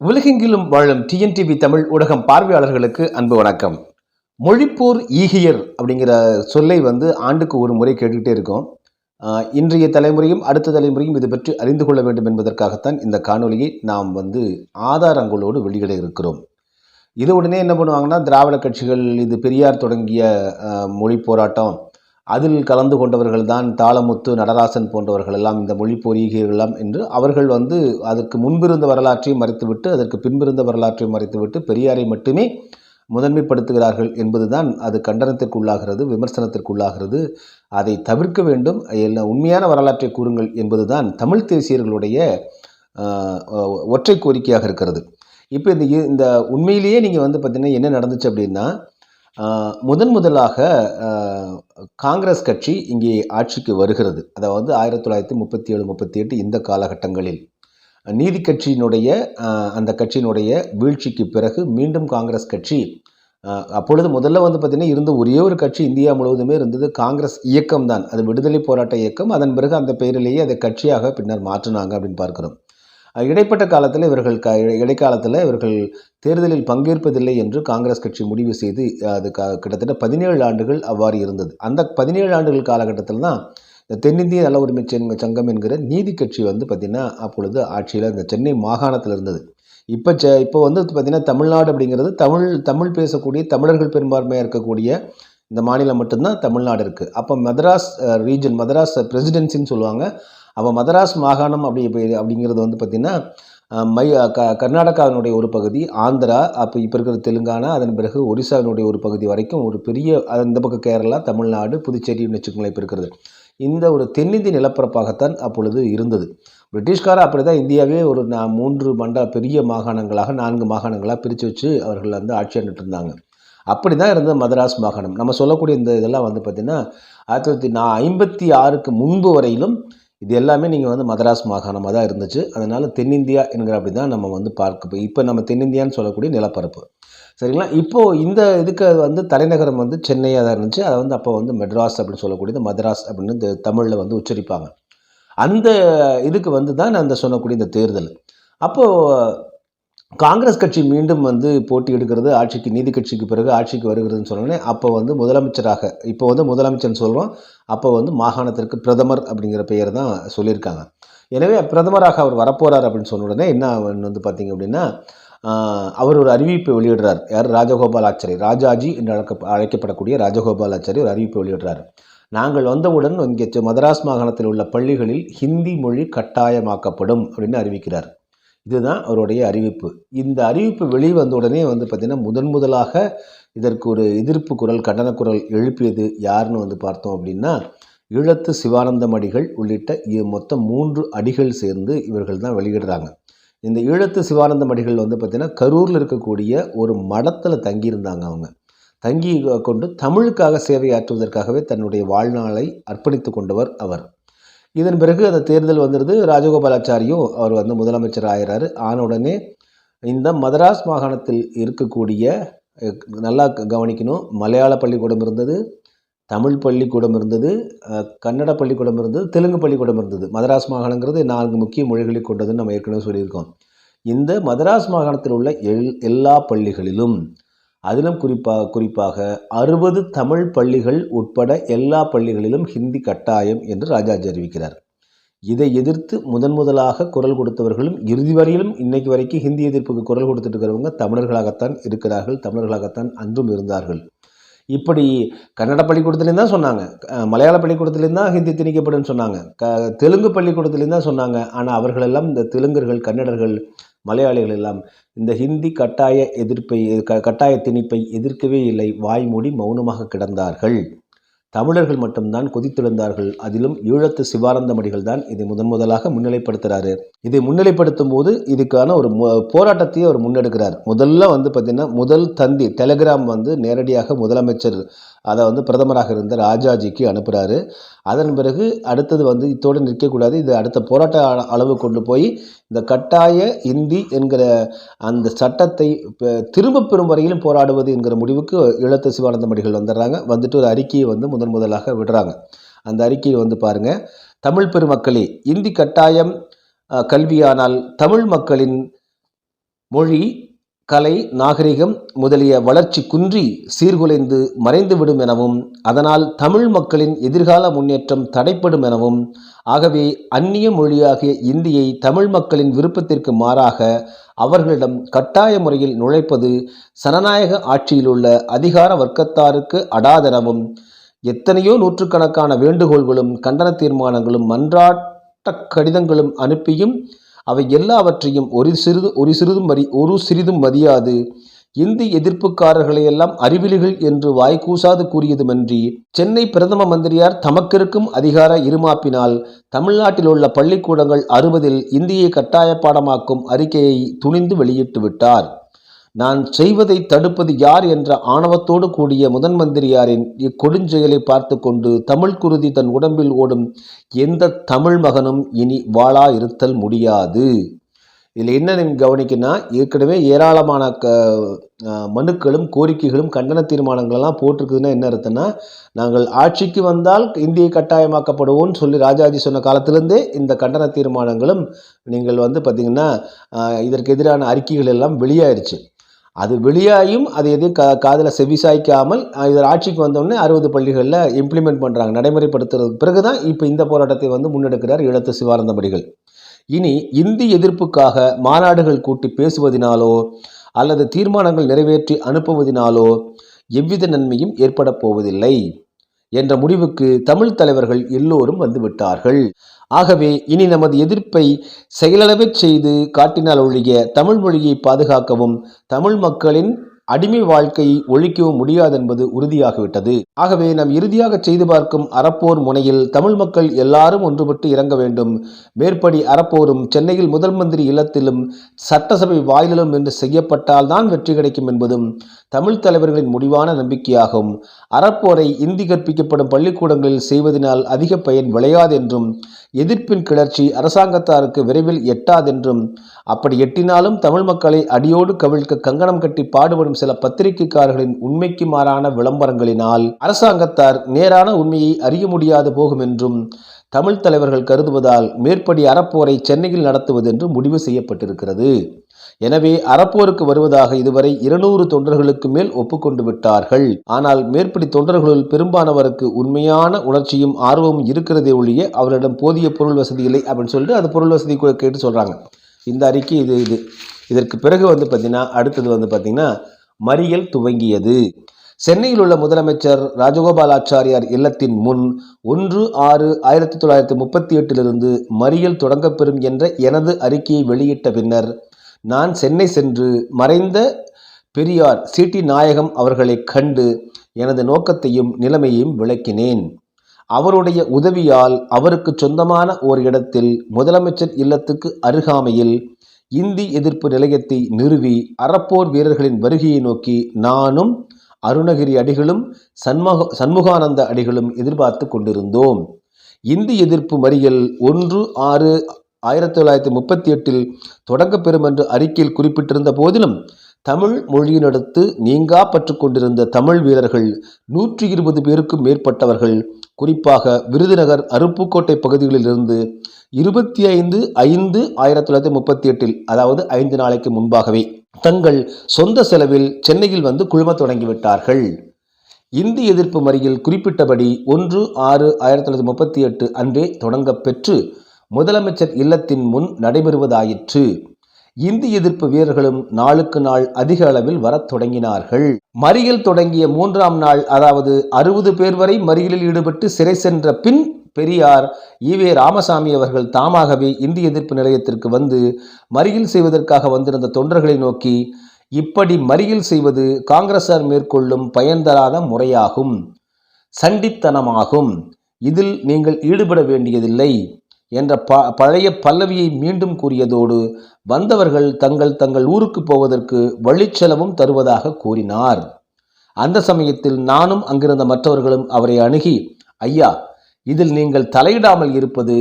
உலகெங்கிலும் வாழும் டிஎன்டிவி தமிழ் ஊடகம் பார்வையாளர்களுக்கு அன்பு வணக்கம். மொழிப்போர் ஈகியர் அப்படிங்கிற சொல்லை வந்து ஆண்டுக்கு ஒரு முறை கேட்டுக்கிட்டே இருக்கோம். இன்றைய தலைமுறையும் அடுத்த தலைமுறையும் இது பற்றி அறிந்து கொள்ள வேண்டும் என்பதற்காகத்தான் இந்த காணொலியை நாம் வந்து ஆதாரங்களோடு வெளியிட இருக்கிறோம். இது உடனே என்ன பண்ணுவாங்கன்னா திராவிட கட்சிகள் இது பெரியார் தொடங்கிய மொழி போராட்டம் அதில் கலந்து கொண்டவர்கள் தான் தாளமுத்து நடராசன் போன்றவர்கள் எல்லாம் இந்த மொழி பொறியீர்களாம் என்று அவர்கள் வந்து அதற்கு முன்பிருந்த வரலாற்றையும் மறைத்துவிட்டு அதற்கு பின்பிருந்த வரலாற்றையும் மறைத்துவிட்டு பெரியாரை மட்டுமே முதன்மைப்படுத்துகிறார்கள் என்பதுதான் அது கண்டனத்திற்குள்ளாகிறது விமர்சனத்திற்குள்ளாகிறது. அதை தவிர்க்க வேண்டும். எல்லாம் உண்மையான வரலாற்றை கூறுங்கள் என்பதுதான் தமிழ் தேசியர்களுடைய ஒற்றை கோரிக்கையாக இருக்கிறது. இப்போ இந்த இந்த உண்மையிலேயே நீங்கள் வந்து பார்த்தீங்கன்னா என்ன நடந்துச்சு அப்படின்னா முதன் முதலாக காங்கிரஸ் கட்சி இங்கே ஆட்சிக்கு வருகிறது. அதாவது ஆயிரத்தி தொள்ளாயிரத்தி முப்பத்தி ஏழு முப்பத்தி எட்டு இந்த காலகட்டங்களில். நீதி கட்சியினுடைய அந்த கட்சியினுடைய வீழ்ச்சிக்கு பிறகு மீண்டும் காங்கிரஸ் கட்சி அப்பொழுது முதல்ல வந்து பார்த்திங்கன்னா இருந்த ஒரே ஒரு கட்சி இந்தியா முழுவதுமே இருந்தது காங்கிரஸ் இயக்கம் தான் அது விடுதலை போராட்ட இயக்கம். அதன் பிறகு அந்த பெயரிலேயே அதை கட்சியாக பின்னர் மாற்றினாங்க அப்படின்னு பார்க்குறோம். இடைப்பட்ட காலத்தில் இவர்கள் க இடைக்காலத்தில் இவர்கள் தேர்தலில் பங்கேற்பதில்லை என்று காங்கிரஸ் கட்சி முடிவு செய்து அது க கிட்டத்தட்ட பதினேழு ஆண்டுகள் அவ்வாறு இருந்தது. அந்த பதினேழு ஆண்டுகள் காலகட்டத்தில் தான் இந்த தென்னிந்திய நல உரிமை சங்கம் என்கிற நீதி கட்சி வந்து பார்த்திங்கன்னா அப்பொழுது ஆட்சியில் இந்த சென்னை மாகாணத்தில் இருந்தது. இப்போ செ இப்போ வந்து பார்த்திங்கன்னா தமிழ்நாடு அப்படிங்கிறது தமிழ் தமிழ் பேசக்கூடிய தமிழர்கள் பெரும்பான்மையாக இருக்கக்கூடிய இந்த மாநிலம் மட்டும்தான் தமிழ்நாடு இருக்குது அப்போ மதராஸ் ரீஜன் மதராஸ் பிரசிடென்சின்னு சொல்லுவாங்க. அப்போ மதராஸ் மாகாணம் அப்படி அப்படிங்கிறது வந்து பார்த்திங்கன்னா மை க கர்நாடகாவினுடைய ஒரு பகுதி ஆந்திரா அப்போ இப்போ இருக்கிற தெலுங்கானா அதன் பிறகு ஒரிசாவினுடைய ஒரு பகுதி வரைக்கும் ஒரு பெரிய அந்த இந்த பக்கம் கேரளா தமிழ்நாடு புதுச்சேரின்னு வச்சுக்கோங்களேன் இப்போ இருக்கிறது. இந்த ஒரு தென்னிந்திய நிலப்பரப்பாகத்தான் அப்பொழுது இருந்தது. பிரிட்டிஷ்காரர் அப்படி தான் இந்தியாவே ஒரு நா- மூன்று மண்ட பெரிய மாகாணங்களாக நான்கு மாகாணங்களாக பிரித்து வச்சு அவர்கள் வந்து ஆட்சி இருந்தாங்க. அப்படி தான் இருந்தது மதராஸ் மாகாணம். நம்ம சொல்லக்கூடிய இந்த இதெல்லாம் வந்து பார்த்திங்கன்னா ஆயிரத்தி தொள்ளாயிரத்தி நான் ஐம்பத்தி ஆறுக்கு முன்பு வரையிலும் இது எல்லாமே நீங்கள் வந்து மதராஸ் மாகாணமாக தான் இருந்துச்சு. அதனால் தென்னிந்தியா என்கிற அப்படி தான் நம்ம வந்து பார்க்க இப்போ நம்ம தென்னிந்தியான்னு சொல்லக்கூடிய நிலப்பரப்பு. சரிங்களா? இப்போது இந்த இதுக்கு வந்து தலைநகரம் வந்து சென்னையாக தான் இருந்துச்சு. அதை வந்து அப்போ வந்து மெட்ராஸ் அப்படின்னு சொல்லக்கூடியது மதராஸ் அப்படின்னு இந்த தமிழில் வந்து உச்சரிப்பாங்க. அந்த இதுக்கு வந்து தான் அந்த சொல்லக்கூடிய இந்த தேர்தல். அப்போது காங்கிரஸ் கட்சி மீண்டும் வந்து போட்டி எடுக்கிறது ஆட்சிக்கு நீதி கட்சிக்கு பிறகு ஆட்சிக்கு வருகிறதுன்னு சொன்னோடனே அப்போ வந்து முதலமைச்சராக இப்போ வந்து முதலமைச்சர்னு சொல்கிறோம் அப்போ வந்து மாகாணத்திற்கு பிரதமர் அப்படிங்கிற பெயர் தான் சொல்லியிருக்காங்க. எனவே பிரதமராக அவர் வரப்போகிறார் அப்படின்னு சொன்ன உடனே என்ன வந்து பார்த்தீங்க அப்படின்னா அவர் ஒரு அறிவிப்பை வெளியிடுறார். யார்? ராஜகோபால் ஆச்சாரி ராஜாஜி என்று அழைக்க அழைக்கப்படக்கூடிய ராஜகோபாலாச்சாரி ஒரு அறிவிப்பை வெளியிடுறார். நாங்கள் வந்தவுடன் இங்கே மதராஸ் மாகாணத்தில் உள்ள பள்ளிகளில் ஹிந்தி மொழி கட்டாயமாக்கப்படும் அப்படின்னு அறிவிக்கிறார். இதுதான் அவருடைய அறிவிப்பு. இந்த அறிவிப்பு வெளிவந்த உடனே வந்து பார்த்திங்கன்னா முதன் முதலாக இதற்கு ஒரு எதிர்ப்பு குரல் கண்டன குரல் எழுப்பியது யாருன்னு வந்து பார்த்தோம் அப்படின்னா ஈழத்து சிவானந்தம் அடிகள் உள்ளிட்ட இ- மொத்தம் மூன்று அடிகள் சேர்ந்து இவர்கள் தான் வெளியிடுறாங்க. இந்த ஈழத்து சிவானந்தம் அடிகள் வந்து பார்த்திங்கன்னா கரூரில் இருக்கக்கூடிய ஒரு மடத்தில் தங்கியிருந்தாங்க அவங்க. தங்கி கொண்டு தமிழுக்காக சேவையாற்றுவதற்காகவே தன்னுடைய வாழ்நாளை அர்ப்பணித்து கொண்டவர் அவர். இதன் பிறகு அந்த தேர்தல் வந்துடுது ராஜகோபாலாச்சாரியும் அவர் வந்து முதலமைச்சர் ஆகிறாரு ஆன உடனே இந்த மதராஸ் மாகாணத்தில் இருக்கக்கூடிய நல்லா க- கவனிக்கணும் மலையாள பள்ளிக்கூடம் இருந்தது தமிழ் பள்ளிக்கூடம் இருந்தது கன்னட பள்ளிக்கூடம் இருந்தது தெலுங்கு பள்ளிக்கூடம் இருந்தது. மதராஸ் மாகாணங்கிறது நான்கு முக்கிய மொழிகளை கொண்டதுன்னு நம்ம ஏற்கனவே சொல்லியிருக்கோம். இந்த மதராஸ் மாகாணத்தில் உள்ள எல் எல்லா பள்ளிகளிலும் அதிலும் குறிப்பாக குறிப்பாக அறுபது தமிழ் பள்ளிகள் உட்பட எல்லா பள்ளிகளிலும் ஹிந்தி கட்டாயம் என்று ராஜாஜி அறிவிக்கிறார். இதை எதிர்த்து முதன் முதலாக குரல் கொடுத்தவர்களும் இறுதி வரையிலும் இன்னைக்கு வரைக்கும் ஹிந்தி எதிர்ப்புக்கு குரல் கொடுத்துட்டு இருக்கிறவங்க தமிழர்களாகத்தான் இருக்கிறார்கள் தமிழர்களாகத்தான் அன்றும் இருந்தார்கள். இப்படி கன்னட பள்ளிக்கூடத்துலேருந்து தான் சொன்னாங்க. மலையாள பள்ளிக்கூடத்துலேருந்து தான் ஹிந்தி திணிக்கப்படும் சொன்னாங்க. க தெலுங்கு பள்ளிக்கூடத்துலேருந்து தான் சொன்னாங்க. ஆனால் அவர்களெல்லாம் இந்த தெலுங்கர்கள் கன்னடர்கள் மலையாளிகள் எல்லாம் இந்த ஹிந்தி கட்டாய எதிர்ப்பை க- கட்டாய திணிப்பை எதிர்க்கவே இல்லை. வாய்மூடி மௌனமாக கிடந்தார்கள். தமிழர்கள் மட்டும்தான் கொதித்தெழுந்தார்கள். அதிலும் ஈழத்து சிவானந்தமடிகள் தான் இதை முதன் முதலாக முன்னிலைப்படுத்துகிறாரு இதை முன்னிலைப்படுத்தும் போது இதுக்கான ஒரு மு- போராட்டத்தையே அவர் முன்னெடுக்கிறார். முதல்ல வந்து பார்த்திங்கன்னா முதல் தந்தி டெலிகிராம் வந்து நேரடியாக முதலமைச்சர் அதை வந்து பிரதமராக இருந்த ராஜாஜிக்கு அனுப்புகிறாரு அதன் பிறகு அடுத்தது வந்து இத்தோடு நிற்கக்கூடாது. இது அடுத்த போராட்ட அளவு கொண்டு போய் இந்த கட்டாய இந்தி என்கிற அந்த சட்டத்தை திரும்ப திரும்பப் பெறும் வரையிலும் போராடுவது என்கிற முடிவுக்கு ஈழத்து சிவானந்தமடிகள் வந்துடுறாங்க. வந்துட்டு ஒரு அறிக்கையை வந்து முதன் முதலாக விடுறாங்க. அந்த அறிக்கையை வந்து பாருங்கள் தமிழ் பெருமக்களே இந்தி கட்டாயம் கல்வியானால் தமிழ் மக்களின் மொழி கலை நாகரிகம் முதலிய வளர்ச்சி குன்றி சீர்குலைந்து மறைந்துவிடும் எனவும் அதனால் தமிழ் மக்களின் எதிர்கால முன்னேற்றம் தடைப்படும் எனவும் ஆகவே அந்நிய மொழியாகிய இந்தியை தமிழ் மக்களின் விருப்பத்திற்கு மாறாக அவர்களிடம் கட்டாய முறையில் நுழைப்பது சனநாயக ஆட்சியிலுள்ள அதிகார வர்க்கத்தாருக்கு அடாதெனவும் எத்தனையோ நூற்றுக்கணக்கான வேண்டுகோள்களும் கண்டன தீர்மானங்களும் மன்றாட்ட கடிதங்களும் அனுப்பியும் அவை எல்லாவற்றையும் ஒரு சிறிது ஒரு சிறிதும் மறி ஒரு சிறிதும் மதியாது. இந்தி எதிர்ப்புக்காரர்களையெல்லாம் அறிவிலிகள் என்று வாய்க்கூசாது கூறியதுமன்றி சென்னை பிரதம மந்திரியார் தமக்கிருக்கும் அதிகார இருமாப்பினால் தமிழ்நாட்டில் உள்ள பள்ளிக்கூடங்கள் அறுபதில் இந்தியை கட்டாய பாடமாக்கும் அறிக்கையை துணிந்து வெளியிட்டு விட்டார். நான் செய்வதை தடுப்பது யார் என்ற ஆணவத்தோடு கூடிய முதன் மந்திரியாரின் இக்கொடுஞ்செயலை பார்த்து கொண்டு தமிழ் குருதி தன் உடம்பில் ஓடும் எந்த தமிழ் மகனும் இனி வாழா இருத்தல் முடியாது. இதில் என்ன நீங்கள் கவனிக்கன்னா ஏற்கனவே ஏராளமான க மனுக்களும் கோரிக்கைகளும் கண்டன தீர்மானங்களெல்லாம் போட்டிருக்குதுன்னா என்ன அர்த்தம்னா நாங்கள் ஆட்சிக்கு வந்தால் இந்தியை கட்டாயமாக்கப்படுவோம் சொல்லி ராஜாஜி சொன்ன காலத்திலேருந்தே இந்த கண்டன தீர்மானங்களும் நீங்கள் வந்து பார்த்திங்கன்னா இதற்கு எதிரான அறிக்கைகள் எல்லாம் வெளியாயிருச்சு. அது வெளியாயும் அது எதுவும் கா காதில் செவிசாய்க்காமல் இதில் ஆட்சிக்கு வந்தோடனே அறுபது பள்ளிகளில் இம்ப்ளிமெண்ட் பண்ணுறாங்க நடைமுறைப்படுத்துறதுக்கு பிறகு தான் இப்போ இந்த போராட்டத்தை வந்து முன்னெடுக்கிறார் ஈழத்து சிவானந்தபடிகள். இனி இந்தி எதிர்ப்புக்காக மாநாடுகள் கூட்டி பேசுவதினாலோ அல்லது தீர்மானங்கள் நிறைவேற்றி அனுப்புவதினாலோ எவ்வித நன்மையும் ஏற்பட போவதில்லை என்ற முடிவுக்கு தமிழ் தலைவர்கள் எல்லோரும் வந்துவிட்டார்கள் ஆகவே இனி நமது எதிர்ப்பை செயலளவில் செய்து காட்டினால் ஒழிய தமிழ் மொழியை பாதுகாக்கவும் தமிழ் மக்களின் அடிமை வாழ்க்கையை ஒழிக்கவும் முடியாது என்பது உறுதியாகிவிட்டது. ஆகவே நாம் இறுதியாக செய்து பார்க்கும் அறப்போர் முனையில் தமிழ் மக்கள் எல்லாரும் ஒன்றுபட்டு இறங்க வேண்டும். மேற்படி அறப்போரும் சென்னையில் முதல் மந்திரி இல்லத்திலும் சட்டசபை வாயிலும் என்று செய்யப்பட்டால் தான் வெற்றி கிடைக்கும் என்பதும் தமிழ் தலைவர்களின் முடிவான நம்பிக்கையாகும். அறப்போரை இந்தி கற்பிக்கப்படும் பள்ளிக்கூடங்களில் செய்வதனால் அதிக பயன் விளையாது என்றும் எதிர்ப்பின் கிளர்ச்சி அரசாங்கத்தாருக்கு விரைவில் எட்டாதென்றும் அப்படி எட்டினாலும் தமிழ் மக்களை அடியோடு கவிழ்க்க கங்கணம் கட்டி பாடுபடும் சில பத்திரிகைக்காரர்களின் உண்மைக்கு மாறான விளம்பரங்களினால் அரசாங்கத்தார் நேரான உண்மையை அறிய முடியாது போகும் என்றும் தமிழ் தலைவர்கள் கருதுவதால் மேற்படி அறப்போரை சென்னையில் நடத்துவது என்று முடிவு செய்யப்பட்டிருக்கிறது. எனவே அறப்போருக்கு வருவதாக இதுவரை இருநூறு தொண்டர்களுக்கு மேல் ஒப்புக்கொண்டு விட்டார்கள். ஆனால் மேற்படி தொண்டர்களுள் பெரும்பானவருக்கு உண்மையான உணர்ச்சியும் ஆர்வமும் இருக்கிறதே ஒழிய அவரிடம் போதிய பொருள் வசதி இல்லை அப்படின்னு சொல்லிட்டு அது பொருள் வசதி கூட கேட்டு சொல்கிறாங்க இந்த அறிக்கை இது இது. இதற்கு பிறகு வந்து பார்த்திங்கன்னா அடுத்தது வந்து பார்த்திங்கன்னா மறியல் துவங்கியது. சென்னையில் உள்ள முதலமைச்சர் ராஜகோபாலாச்சாரியார் இல்லத்தின் முன் ஒன்று ஆறு ஆயிரத்தி தொள்ளாயிரத்தி முப்பத்தி எட்டிலிருந்து மறியல் தொடங்கப்பெறும் என்ற எனது அறிக்கையை வெளியிட்ட பின்னர் நான் சென்னை சென்று மறைந்த பெரியார் சிடி நாயகம் அவர்களைக் கண்டு எனது நோக்கத்தையும் நிலைமையையும் விளக்கினேன். அவருடைய உதவியால் அவருக்கு சொந்தமான ஓர் இடத்தில் முதலமைச்சர் இல்லத்துக்கு அருகாமையில் இந்தி எதிர்ப்பு நிலையத்தை நிறுவி அறப்போர் வீரர்களின் வருகையை நோக்கி நானும் அருணகிரி அடிகளும் சண்முக சண்முகானந்த அடிகளும் எதிர்பார்த்து கொண்டிருந்தோம். இந்தி எதிர்ப்பு மறியல் ஒன்று ஆறு ஆயிரத்தி தொள்ளாயிரத்தி முப்பத்தி எட்டில் தொடங்கப்பெறும் என்று அறிக்கையில் குறிப்பிட்டிருந்த போதிலும் தமிழ் மொழியினடுத்து நீங்கா பற்று கொண்டிருந்த தமிழ் வீரர்கள் நூற்றி இருபது பேருக்கும் மேற்பட்டவர்கள் குறிப்பாக விருதுநகர் அருப்புக்கோட்டை பகுதிகளிலிருந்து இருபத்தி ஐந்து ஐந்து ஆயிரத்தி தொள்ளாயிரத்தி முப்பத்தி எட்டில் அதாவது ஐந்து நாளைக்கு முன்பாகவே தங்கள் சொந்த செலவில் சென்னையில் வந்து குழுமத் தொடங்கிவிட்டார்கள். இந்தி எதிர்ப்பு மறியல் குறிப்பிட்டபடி ஒன்று ஆறு ஆயிரத்தி தொள்ளாயிரத்தி முப்பத்தி எட்டு அன்றே தொடங்கப்பெற்று முதலமைச்சர் இல்லத்தின் முன் நடைபெறுவதாயிற்று. இந்தி எதிர்ப்பு வீரர்களும் நாளுக்கு நாள் அதிக அளவில் வரத் தொடங்கினார்கள். மறியல் தொடங்கிய மூன்றாம் நாள் அதாவது அறுபது பேர் வரை மறியலில் ஈடுபட்டு சிறை சென்ற பின் பெரியார் ஈவே ராமசாமி அவர்கள் தாமாகவே இந்தி எதிர்ப்பு நிலையத்திற்கு வந்து மறியல் செய்வதற்காக வந்திருந்த தொண்டர்களை நோக்கி இப்படி மறியல் செய்வது காங்கிரசார் மேற்கொள்ளும் பயன்தராத முறையாகும். சண்டித்தனமாகும். இதில் நீங்கள் ஈடுபட வேண்டியதில்லை. என்ற ப பழைய பல்லவியை மீண்டும் கூறியதோடு வந்தவர்கள் தங்கள் தங்கள் ஊருக்கு போவதற்கு வழிச்செலவும் தருவதாக கூறினார். அந்த சமயத்தில் நானும் அங்கிருந்த மற்றவர்களும் அவரை அணுகி ஐயா இதில் நீங்கள் தலையிடாமல் இருப்பது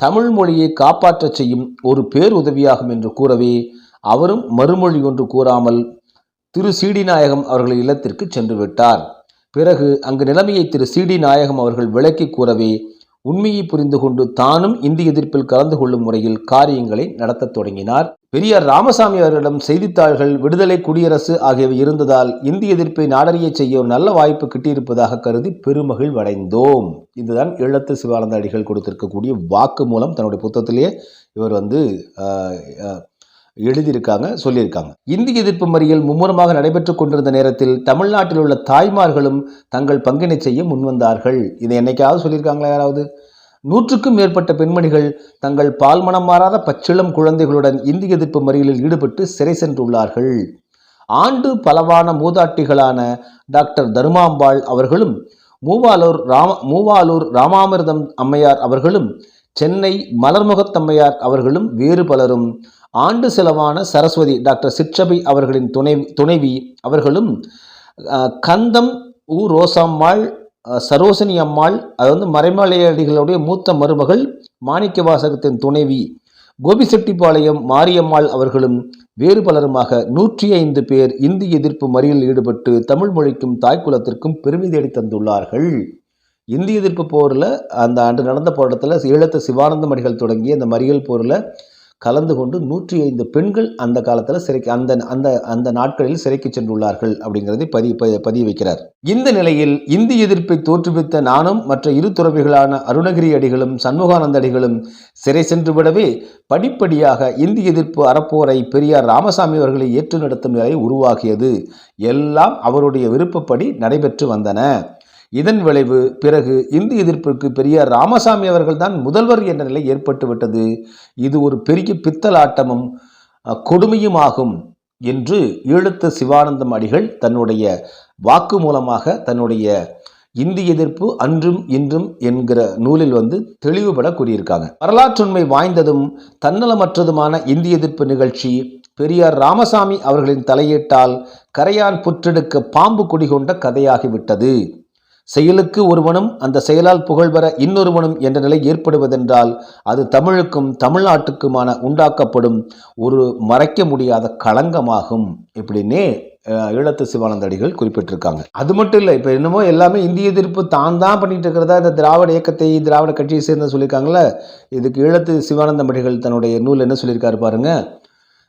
தமிழ் மொழியை காப்பாற்றச் செய்யும் ஒரு பேருதவியாகும் என்று கூறவே அவரும் மறுமொழி ஒன்று கூறாமல் திரு. சிடி நாயகம் அவர்கள் இல்லத்திற்கு சென்று விட்டார். பிறகு அங்கு நிலைமையை திரு. சிடி நாயகம் அவர்கள் விளக்கி கூறவே உண்மையை புரிந்து கொண்டு தானும் இந்திய எதிர்ப்பில் கலந்து கொள்ளும் முறையில் காரியங்களை நடத்தத் தொடங்கினார். பெரியார் ராமசாமி அவர்களிடம் செய்தித்தாள்கள் விடுதலை குடியரசு ஆகியவை இருந்ததால் இந்திய எதிர்ப்பை நாடறிய செய்ய ஒரு நல்ல வாய்ப்பு கிட்டியிருப்பதாக கருதி பெருமகிழ்வடைந்தோம். இதுதான் ஈழத்து சிவானந்த அடிகள் கொடுத்திருக்கக்கூடிய வாக்கு மூலம் தன்னுடைய புத்தகத்திலேயே இவர் வந்து எழுதியிருக்காங்க சொல்லியிருக்காங்க. இந்தி எதிர்ப்பு மறியல் மும்முரமாக நடைபெற்றுக் கொண்டிருந்த நேரத்தில் தமிழ்நாட்டில் உள்ள தாய்மார்களும் தங்கள் பங்கினை செய்ய முன்வந்தார்கள். இதை என்னைக்காவது சொல்லியிருக்காங்களா யாராவது? நூற்றுக்கும் மேற்பட்ட பெண்மணிகள் தங்கள் பால்மனம் மாறாத பச்சிளம் குழந்தைகளுடன் இந்தி எதிர்ப்பு மறியலில் ஈடுபட்டு சிறை சென்றுள்ளார்கள். ஆண்டு பலவான மூதாட்டிகளான டாக்டர் தருமாம்பாள் அவர்களும் மூவாலூர் ராம மூவாலூர் ராமாமிர்தம் அம்மையார் அவர்களும் சென்னை மலர்முகத்தம்மையார் அவர்களும் வேறு பலரும் ஆண்டு செலவான சரஸ்வதி டாக்டர் சிற்றபை அவர்களின் துணை துணைவி அவர்களும் கந்தம் உ ரோசம்மாள் சரோசினி அம்மாள் அது வந்து மறைமலையடிகளுடைய மூத்த மருமகள் மாணிக்க வாசகத்தின் துணைவி கோபிசெட்டிப்பாளையம் மாரியம்மாள் அவர்களும் வேறு பலருமாக நூற்றி ஐந்து பேர் இந்தி எதிர்ப்பு மறியலில் ஈடுபட்டு தமிழ் மொழிக்கும் தாய்க்குலத்திற்கும் பெருமை தேடி தந்துள்ளார்கள். இந்திய எதிர்ப்பு போரில் அந்த ஆண்டு நடந்த போராட்டத்தில் ஈழத்த சிவானந்த மடிகள் தொடங்கிய அந்த மறியல் போரில் கலந்து கொண்டு நூற்றி ஐந்து பெண்கள் அந்த காலத்தில் சிறைக்கு அந்த அந்த அந்த நாட்களில் சிறைக்கு சென்றுள்ளார்கள் அப்படிங்கிறதை பதிவு ப- பதிய வைக்கிறார். இந்த நிலையில் இந்தி எதிர்ப்பை தோற்றுவித்த நானும் மற்ற இரு துறவிகளான அருணகிரி அடிகளும் சண்முகானந்த அடிகளும் சிறை சென்று விடவே படிப்படியாக இந்தி எதிர்ப்பு அறப்போரை பெரியார் ராமசாமி அவர்களை ஏற்று நடத்தும் நிலை உருவாகியது. எல்லாம் அவருடைய விருப்பப்படி நடைபெற்று வந்தன. இதன் விளைவு பிறகு இந்தி எதிர்ப்பிற்கு பெரியார் ராமசாமி அவர்கள்தான் முதல்வர் என்ற நிலை ஏற்பட்டுவிட்டது. இது ஒரு பெரிய பித்தலாட்டமும் கொடுமையுமாகும் என்று ஈழத்து சிவானந்தம் அடிகள் தன்னுடைய வாக்கு மூலமாக தன்னுடைய இந்தி எதிர்ப்பு அன்றும் இன்றும் என்கிற நூலில் வந்து தெளிவுபட கூறியிருக்காங்க. வரலாற்றுண்மை வாய்ந்ததும் தன்னலமற்றதுமான இந்திய எதிர்ப்பு நிகழ்ச்சி பெரியார் ராமசாமி அவர்களின் தலையீட்டால் கரையான் புற்றெடுக்க பாம்பு குடிகொண்ட கதையாகிவிட்டது. செயலுக்கு ஒருவனும் அந்த செயலால் புகழ் பெற இன்னொருவனும் என்ற நிலை ஏற்படுவதென்றால் அது தமிழுக்கும் தமிழ்நாட்டுக்குமான உண்டாக்கப்படும் ஒரு மறைக்க முடியாத களங்கமாகும். இப்படின்னே ஈழத்து சிவானந்த அடிகள் குறிப்பிட்டிருக்காங்க. அது மட்டும் இல்லை இப்போ என்னமோ எல்லாமே இந்திய எதிர்ப்பு தான் தான் பண்ணிட்டு இருக்கிறதா இந்த திராவிட இயக்கத்தை திராவிட கட்சியை சேர்ந்த சொல்லியிருக்காங்களே இதுக்கு ஈழத்து சிவானந்த அடிகள் தன்னுடைய நூல் என்ன சொல்லியிருக்காரு பாருங்க?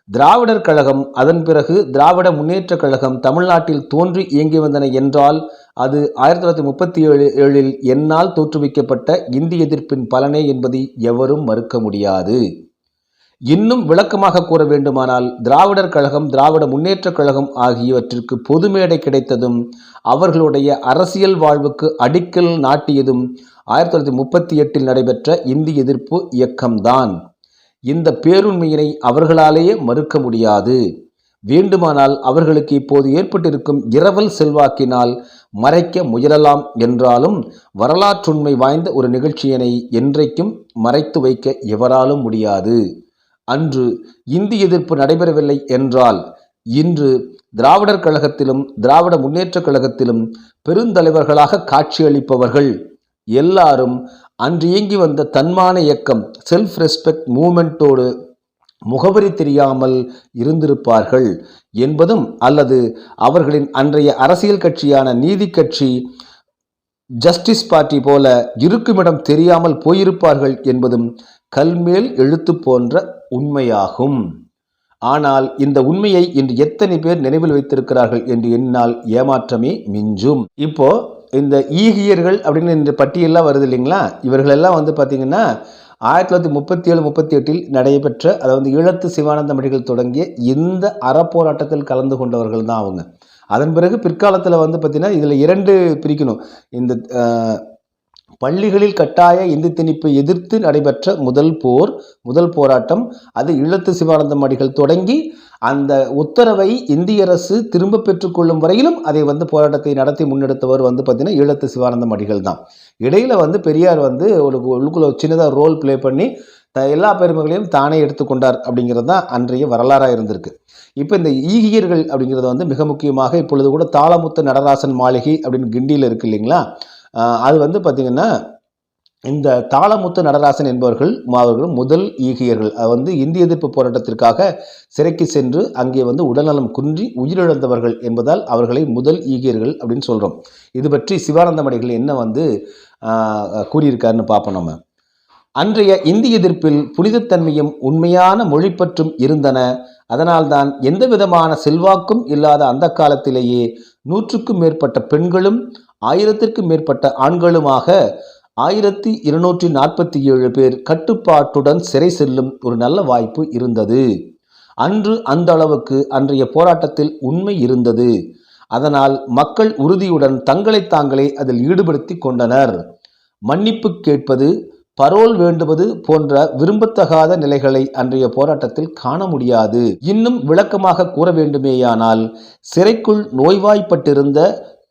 திராவிடர் கழகம் அதன் பிறகு திராவிட முன்னேற்றக் கழகம் தமிழ்நாட்டில் தோன்றி இயங்கி வந்தன என்றால் அது ஆயிரத்தி தொள்ளாயிரத்தி முப்பத்தி ஏழு ஏழில் என்னால் தோற்றுவிக்கப்பட்ட இந்தி எதிர்ப்பின் பலனே என்பதை எவரும் மறுக்க முடியாது. இன்னும் விளக்கமாக கூற வேண்டுமானால் திராவிடர் கழகம் திராவிட முன்னேற்றக் கழகம் ஆகியவற்றிற்கு பொது மேடை கிடைத்ததும் அவர்களுடைய அரசியல் வாழ்வுக்கு அடிக்கல் நாட்டியதும் ஆயிரத்தி தொள்ளாயிரத்தி முப்பத்தி எட்டில் நடைபெற்ற இந்தி எதிர்ப்பு இயக்கம்தான். இந்த பேருண்மையினை அவர்களாலேயே மறுக்க முடியாது. வேண்டுமானால் அவர்களுக்கு இப்போது ஏற்பட்டிருக்கும் இரவல் செல்வாக்கினால் மறைக்க முயலலாம் என்றாலும் வரலாற்றுண்மை வாய்ந்த ஒரு நிகழ்ச்சியினை என்றைக்கும் மறைத்து வைக்க எவராலும் முடியாது. அன்று இந்தி எதிர்ப்பு நடைபெறவில்லை என்றால் இன்று திராவிடர் கழகத்திலும் திராவிட முன்னேற்றக் கழகத்திலும் பெருந்தலைவர்களாக காட்சியளிப்பவர்கள் எல்லாரும் அன்று இயங்கி வந்த தன்மான இயக்கம் செல்ஃப் ரெஸ்பெக்ட் மூமெண்ட்டோடு முகவரி தெரியாமல் இருந்திருப்பார்கள் என்பதும் அல்லது அவர்களின் அன்றைய அரசியல் கட்சியான நீதி கட்சி ஜஸ்டிஸ் பார்ட்டி போல இருக்குமிடம் தெரியாமல் போயிருப்பார்கள் என்பதும் கல்மேல் எழுத்து போன்ற உண்மையாகும். ஆனால் இந்த உண்மையை இன்று எத்தனை பேர் நினைவில் வைத்திருக்கிறார்கள் என்று எண்ணினால் ஏமாற்றமே மிஞ்சும். இப்போ இந்த ஈகியர்கள் அப்படின்னு இந்த பட்டியல்லாம் வருது இல்லைங்களா? இவர்களெல்லாம் வந்து பார்த்தீங்கன்னா ஆயிரத்தி தொள்ளாயிரத்தி முப்பத்தி ஏழு முப்பத்தி எட்டில் நடைபெற்ற அதாவது ஈழத்து சிவானந்த மடிகள் தொடங்கிய இந்த அறப்போராட்டத்தில் கலந்து கொண்டவர்கள் தான் அவங்க. அதன் பிறகு பிற்காலத்தில் வந்து பார்த்திங்கன்னா இதில் இரண்டு பிரிக்கணும். இந்த பள்ளிகளில் கட்டாய இந்தி திணிப்பை எதிர்த்து நடைபெற்ற முதல் போர் முதல் போராட்டம் அது ஈழத்து சிவானந்தம் அடிகள் தொடங்கி அந்த உத்தரவை இந்திய அரசு திரும்ப பெற்றுக்கொள்ளும் வரையிலும் அதை வந்து போராட்டத்தை நடத்தி முன்னெடுத்தவர் வந்து பார்த்தீங்கன்னா ஈழத்து சிவானந்தம் அடிகள் தான். இடையில வந்து பெரியார் வந்து ஒரு உள்ளுக்குள்ள ஒரு சின்னதாக ரோல் ப்ளே பண்ணி த எல்லா பெருமைகளையும் தானே எடுத்துக்கொண்டார் அப்படிங்கிறது தான் அன்றைய வரலாறாக இருந்திருக்கு. இப்போ இந்த ஈகியர்கள் அப்படிங்கிறது வந்து மிக முக்கியமாக இப்பொழுது கூட தாளமுத்து நடராசன் மாளிகை அப்படின்னு கிண்டியில் இருக்கு இல்லைங்களா? அது வந்து பார்த்திங்கன்னா இந்த தாளமுத்து நடராசன் என்பவர்கள் அவர்கள் முதல் ஈகியர்கள். அது வந்து இந்திய எதிர்ப்பு போராட்டத்திற்காக சிறைக்கு சென்று அங்கே வந்து உடல்நலம் குன்றி உயிரிழந்தவர்கள் என்பதால் அவர்களை முதல் ஈகியர்கள் அப்படின்னு சொல்கிறோம் இது பற்றி சிவானந்தமடைகள் என்ன வந்து கூறியிருக்காருன்னு பார்ப்போம் நம்ம. அன்றைய இந்திய எதிர்ப்பில் புனிதத்தன்மையும் உண்மையான மொழிப்பற்றும் இருந்தன. அதனால்தான் எந்த விதமான செல்வாக்கும் இல்லாத அந்த காலத்திலேயே நூற்றுக்கும் மேற்பட்ட பெண்களும் ஆயிரத்திற்கும் மேற்பட்ட ஆண்களுமாக ஆயிரத்தி இருநூற்றி நாற்பத்தி ஏழு பேர் கட்டுப்பாட்டுடன் சிறை செல்லும் ஒரு நல்ல வாய்ப்பு இருந்தது. அன்று அந்த அளவுக்கு அன்றைய போராட்டத்தில் உண்மை இருந்தது. அதனால் மக்கள் உறுதியுடன் தங்களை தாங்களே அதில் ஈடுபடுத்தி கொண்டனர். மன்னிப்பு கேட்பது பரோல் வேண்டுவது போன்ற விரும்பத்தகாத நிலைகளை அன்றைய போராட்டத்தில் காண முடியாது. இன்னும் விளக்கமாக கூற வேண்டுமேயானால் சிறைக்குள் நோய்வாய்ப்பட்டிருந்த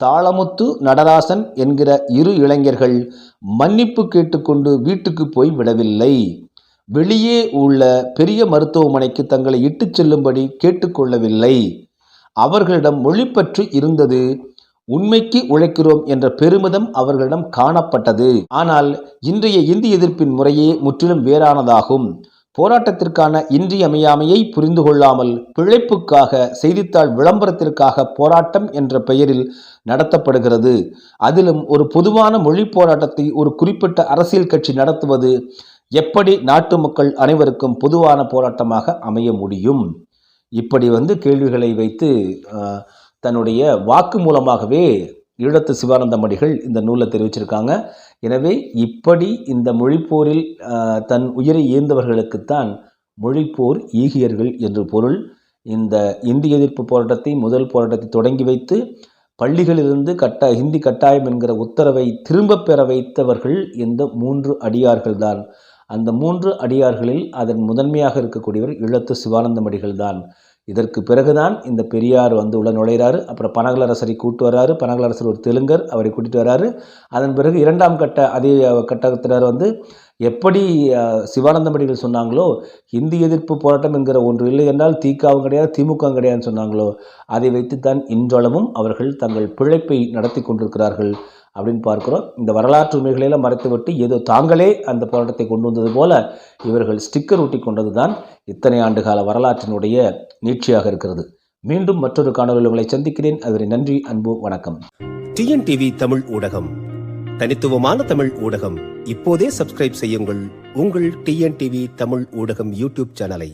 தாளமுத்து நடராசன் என்கிற இரு இளைஞர்கள் மன்னிப்பு கேட்டுக்கொண்டு வீட்டுக்கு போய் விடவில்லை. வெளியே உள்ள பெரிய மருத்துவமனைக்கு தங்களை இட்டுச் செல்லும்படி கேட்டுக்கொள்ளவில்லை. அவர்களிடம் மொழிப்பற்று இருந்தது. உண்மைக்கு உழைக்கிறோம் என்ற பெருமிதம் அவர்களிடம் காணப்பட்டது. ஆனால் இன்றைய இந்தி எதிர்ப்பின் முறையே முற்றிலும் வேறானதாகும். போராட்டத்திற்கான இன்றியமையாமையை புரிந்து கொள்ளாமல் பிழைப்புக்காக செய்தித்தாள் விளம்பரத்திற்காக போராட்டம் என்ற பெயரில் நடத்தப்படுகிறது. அதிலும் ஒரு பொதுவான மொழி போராட்டத்தை ஒரு குறிப்பிட்ட அரசியல் கட்சி நடத்துவது எப்படி நாட்டு மக்கள் அனைவருக்கும் பொதுவான போராட்டமாக அமைய முடியும்? இப்படி வந்து கேள்விகளை வைத்து தன்னுடைய வாக்கு மூலமாகவே ஈழத்து சிவானந்த மடிகள் இந்த நூலில் தெரிவிச்சிருக்காங்க. எனவே இப்படி இந்த மொழிப்போரில் தன் உயிரை ஏந்தவர்களுக்குத்தான் மொழிப்போர் ஈகியர்கள் என்று பொருள். இந்த இந்தி எதிர்ப்பு போராட்டத்தை முதல் போராட்டத்தை தொடங்கி வைத்து பள்ளிகளிலிருந்து கட்ட ஹிந்தி கட்டாயம் என்கிற உத்தரவை திரும்பப் பெற வைத்தவர்கள் இந்த மூன்று அடியார்கள்தான். அந்த மூன்று அடியார்களில் அதன் முதன்மையாக இருக்கக்கூடியவர் இழத்து சிவானந்தமடிகள் தான் இதற்கு பிறகுதான் இந்த பெரியார் வந்து உள்ள நுழைகிறாரு அப்புறம் பனகலரசரை கூட்டு வராரு பனகலரசர் ஒரு தெலுங்கர் அவரை கூட்டிட்டு வர்றாரு. அதன் பிறகு இரண்டாம் கட்ட அதே கட்டத்தினர் வந்து எப்படி சிவானந்தமடிகள் சொன்னாங்களோ இந்தி எதிர்ப்பு போராட்டம் என்கிற ஒன்று இல்லை என்றால் திகாவும் கிடையாது திமுகவும் கிடையாதுன்னு சொன்னாங்களோ அதை வைத்துத்தான் இன்றளவும் அவர்கள் தங்கள் பிழைப்பை நடத்தி கொண்டிருக்கிறார்கள். அப்படின்னு பார்க்கிறோம். இந்த வரலாற்று உண்மைகளையெல்லாம் மறைத்துவிட்டு ஏதோ தாங்களே அந்த போராட்டத்தை கொண்டு வந்தது போல இவர்கள் ஸ்டிக்கர் ஊட்டி கொண்டது தான் இத்தனை ஆண்டுகால வரலாற்றினுடைய நீட்சியாக இருக்கிறது. மீண்டும் மற்றொரு காணொலி உங்களை சந்திக்கிறேன். அதனை நன்றி அன்பு வணக்கம். டிஎன்டிவி தமிழ் ஊடகம். தனித்துவமான தமிழ் ஊடகம். இப்போதே சப்ஸ்கிரைப் செய்யுங்கள். உங்கள் டிஎன்டிவி தமிழ் ஊடகம் யூடியூப் சேனலை.